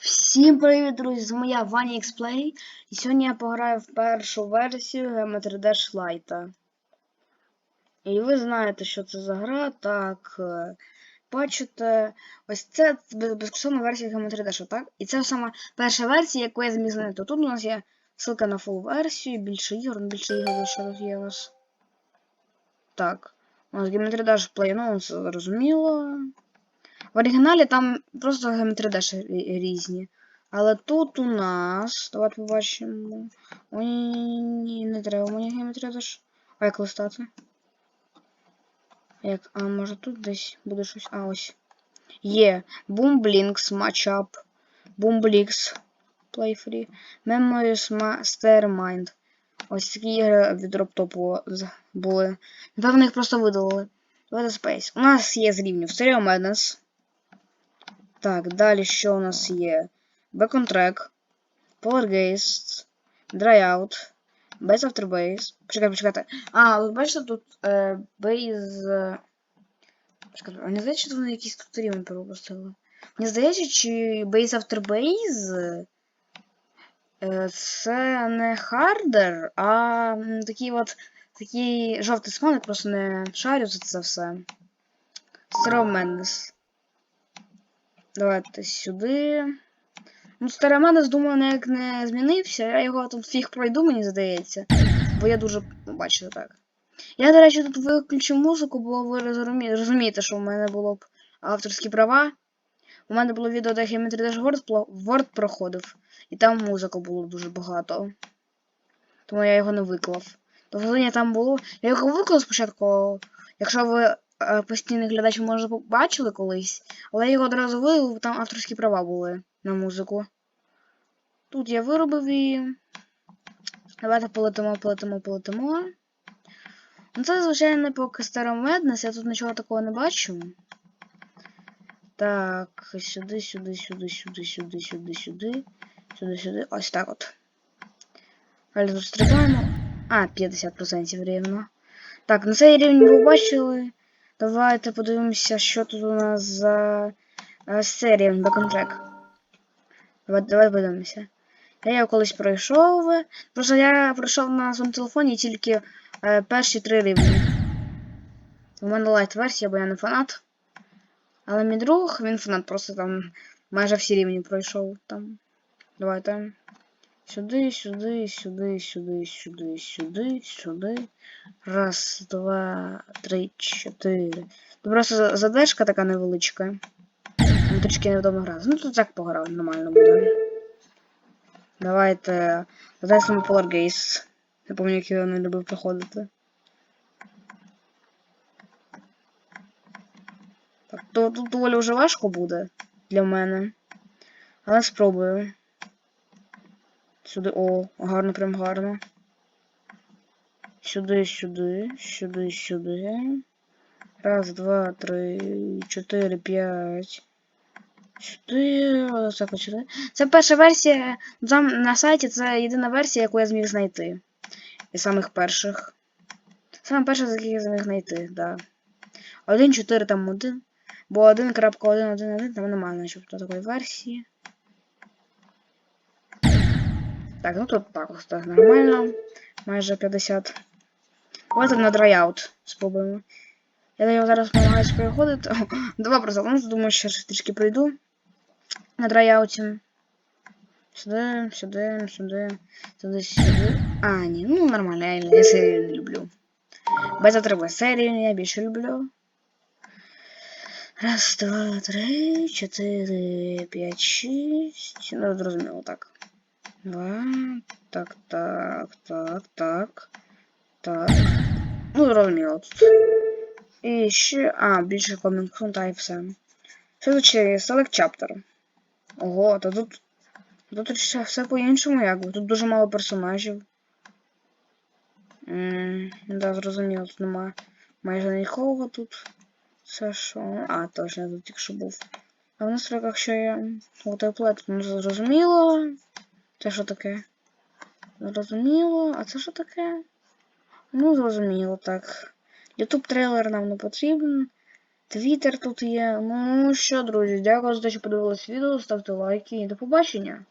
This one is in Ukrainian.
Всім привіт, друзі! З моя Ваня Xplay. І сьогодні я пограю в першу версію Geometry Dash Lite. І ви знаєте, що це за гра. Так, е, бачите, ось це безкоштовна версія Geometry Dash, так? І це саме перша версія, яку я зміг знайти. Тут у нас є ссылка на full версію, більше ігор, ну, більше ігор ще тут є у нас. Так. У нас Geometry Dash Play, ну, це зрозуміло. В оригіналі там просто Dash різні. Але тут у нас. Давайте побачимо. Ой, ні, не треба мені геометрія теж. А як листати? Як, а може тут десь буде щось. А, ось. Є. Boomblings Matchup. Boomblix. Play free. Memories Mastermind. Ось такі ігри від Роптопу були. Напевно, їх просто видалили. Давайте Space. У нас є з рівнів Stereo Madness. Так, далі що у нас є? Back on track, Poltergeist, Dryout, Base After Base. Почекайте, почекайте. А, ви бачите тут е, Base. Почекайте, мені здається, що вони якісь тут рівень пропустили. Мені здається, чи Base After Base е, це не Harder, а такий от такий жовтий смайлик, просто не шарю за це все. Stereo Madness. Давайте сюди. Ну, Староменес, думаю, ніяк не змінився. Я його там всіх пройду, мені здається. Бо я дуже. ну, Бачите так. Я, до речі, тут виключу музику, бо ви розумі- розумієте, що в мене було б авторські права. У мене було відео, де Geometry Dash Word, проходив, і там музики було дуже багато. Тому я його не виклав. Тобто там було. Я його виклав спочатку, якщо ви постійний глядач, може, побачили колись, але його одразу вивів, там авторські права були на музику. Тут я виробив і. Давайте полетимо, полетимо, полетимо. Ну це, звичайно, не поки старомеднес, я тут нічого такого не бачу. Так, сюди, сюди, сюди, сюди, сюди, сюди, сюди, сюди, сюди. Ось так от. Далі тут стрибаємо. А, 50% рівно. Так, на цей рівень ви бачили. Давайте подивимося, що тут у нас за е, серія Back on Track. Давай, давай подивимося. Я його колись пройшов. Просто я пройшов на своєму телефоні тільки е, перші три рівні. У мене лайт версія, бо я не фанат. Але мій друг, він фанат, просто там майже всі рівні пройшов там. Давайте. Сюди, сюди, сюди, сюди, сюди, сюди, сюди. Раз, два, три, чотири. Тут просто за- задержка така невеличка. Там трішки невдома грати. Ну тут так пограв, нормально буде. Давайте. Задаємо Poltergeist. Я пам'ятаю, як я не любив проходити. Так, тут доволі вже важко буде для мене. Але спробую. Сюди. О, гарно, прям гарно. Сюди, сюди, сюди, сюди. Раз, два, три, чотири, п'ять. Сюди. Ось так сюди. Це перша версія. Там на сайті це єдина версія, яку я зміг знайти. Із самих перших. Саме перша, з яких я зміг знайти, да. 1.4 там один. Бо 1.1.1.1 там немає начебто такої версії. Так, ну тут так ось так нормально. Майже 50. Давайте на драйаут спробуємо. Я на нього зараз намагаюся переходити. Два просто, ну думаю, ще ж трішки пройду. На драйауті. Сюди, сюди, сюди, сюди, сюди. А, ні, ну нормально, я, я серію не люблю. Без треба серію я більше люблю. Раз, два, три, чотири, п'ять, шість. Ну, зрозуміло, так. Два. Так, так, так, так. Так. Ну, зрозуміло тут. І ще. А, більше комінг та і все. Що тут ще? Select Chapter. Ого, та тут. Тут все по-іншому, якби. Тут дуже мало персонажів. Ммм, да, зрозуміло, тут немає майже нікого тут. Це що? А, точно, тут тільки що був. А в настройках що є автоплет, ну зрозуміло. Це що таке? Зрозуміло. А це що таке? Ну, зрозуміло, так. Ютуб трейлер нам не потрібен. Твіттер тут є. Ну що, друзі, дякую за те, що подивилися відео. Ставте лайки і до побачення.